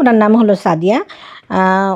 ওনার নাম হলো সাদিয়া।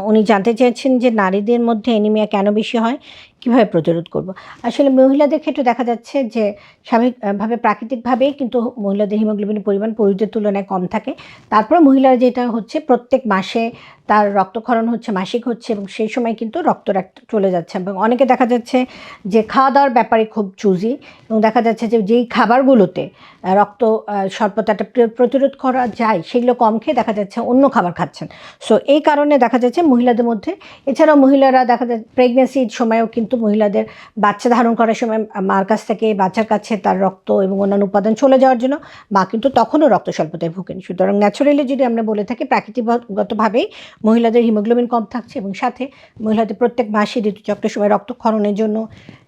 উনি জানতে চেয়েছেন যে নারীদের মধ্যে এনিমিয়া কেন বেশি হয়? কীভাবে প্রতিরোধ করব? আসলে মহিলাদের ক্ষেত্রে দেখা যাচ্ছে যে স্বাভাবিকভাবে প্রাকৃতিকভাবেই কিন্তু মহিলাদের হিমোগ্লোবিনের পরিমাণ পুরুষদের তুলনায় কম থাকে। তারপরে মহিলার যেটা হচ্ছে, প্রত্যেক মাসে তার রক্তক্ষরণ হচ্ছে, মাসিক হচ্ছে এবং সেই সময় কিন্তু রক্ত চলে যাচ্ছে। এবং অনেকে দেখা যাচ্ছে যে খাওয়া দাওয়ার ব্যাপারে খুব চুজি এবং দেখা যাচ্ছে যে যেই খাবারগুলোতে রক্ত স্বল্পতাটা প্র- প্রতিরোধ করা যায়, সেগুলো কম খেয়ে দেখা যাচ্ছে অন্য খাবার খাচ্ছেন। সো এই কারণে দেখা যাচ্ছে মহিলাদের মধ্যে, এছাড়াও মহিলারা দেখা যাচ্ছে প্রেগনেন্সির সময়ও কিন্তু মহিলাদের বাচ্চা ধারণ করার সময় মার কাছ থেকে বাচ্চার কাছে তার রক্ত এবং অন্যান্য উপাদান চলে যাওয়ার জন্য মা কিন্তু তখনও রক্ত স্বল্পতায় ভোগেন। সুতরাং ন্যাচুরালি যদি আমরা বলে থাকি প্রাকৃতিকগতভাবেই মহিলাদের হিমোগ্লোবিন কম থাকছে এবং সাথে মহিলাদের প্রত্যেক মাসে ঋতুচক্রের সময় রক্ত রক্তক্ষরণের জন্য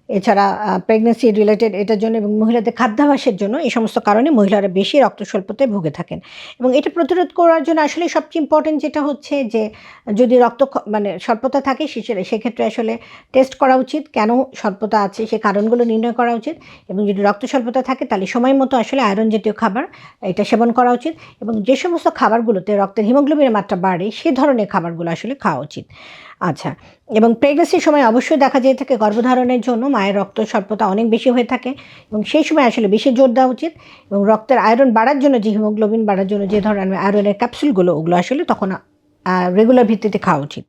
এছাড়া প্রেগনেন্সি রিলেটেড এটার জন্য এবং মহিলাদের খাদ্যাভাসের জন্য এই সমস্ত কারণে মহিলারা বেশি রক্ত স্বল্পতায় ভুগে থাকেন। এবং এটা প্রতিরোধ করার জন্য আসলে সবচেয়ে ইম্পর্টেন্ট যেটা হচ্ছে যে, যদি রক্ত মানে স্বল্পতা থাকে সেক্ষেত্রে আসলে টেস্ট করা উচিত কেন স্বল্পতা আছে, সে কারণগুলো নির্ণয় করা উচিত এবং যদি রক্ত স্বল্পতা থাকে তাহলে সময় মতো আসলে আয়রন জাতীয় খাবার এটা সেবন করা উচিত এবং যে সমস্ত খাবারগুলোতে রক্তের হিমোগ্লোবিনের মাত্রা বাড়ে সে ধরনের খাবারগুলো আসলে খাওয়া উচিত। আচ্ছা এবং প্রেগনেন্সির সময় অবশ্যই দেখা যেয়ে থাকে গর্ভধারণের জন্য, মায়ের রক্ত স্বল্পতা অনেক বেশি হয়ে থাকে এবং সেই সময় আসলে বেশি জোর দেওয়া উচিত এবং রক্তের আয়রন বাড়ার জন্য যে হিমোগ্লোবিন বাড়ার জন্য যে ধরনের আয়রনের ক্যাপসুলগুলো ওগুলো আসলে তখন রেগুলার ভিত্তিতে খাওয়া উচিত।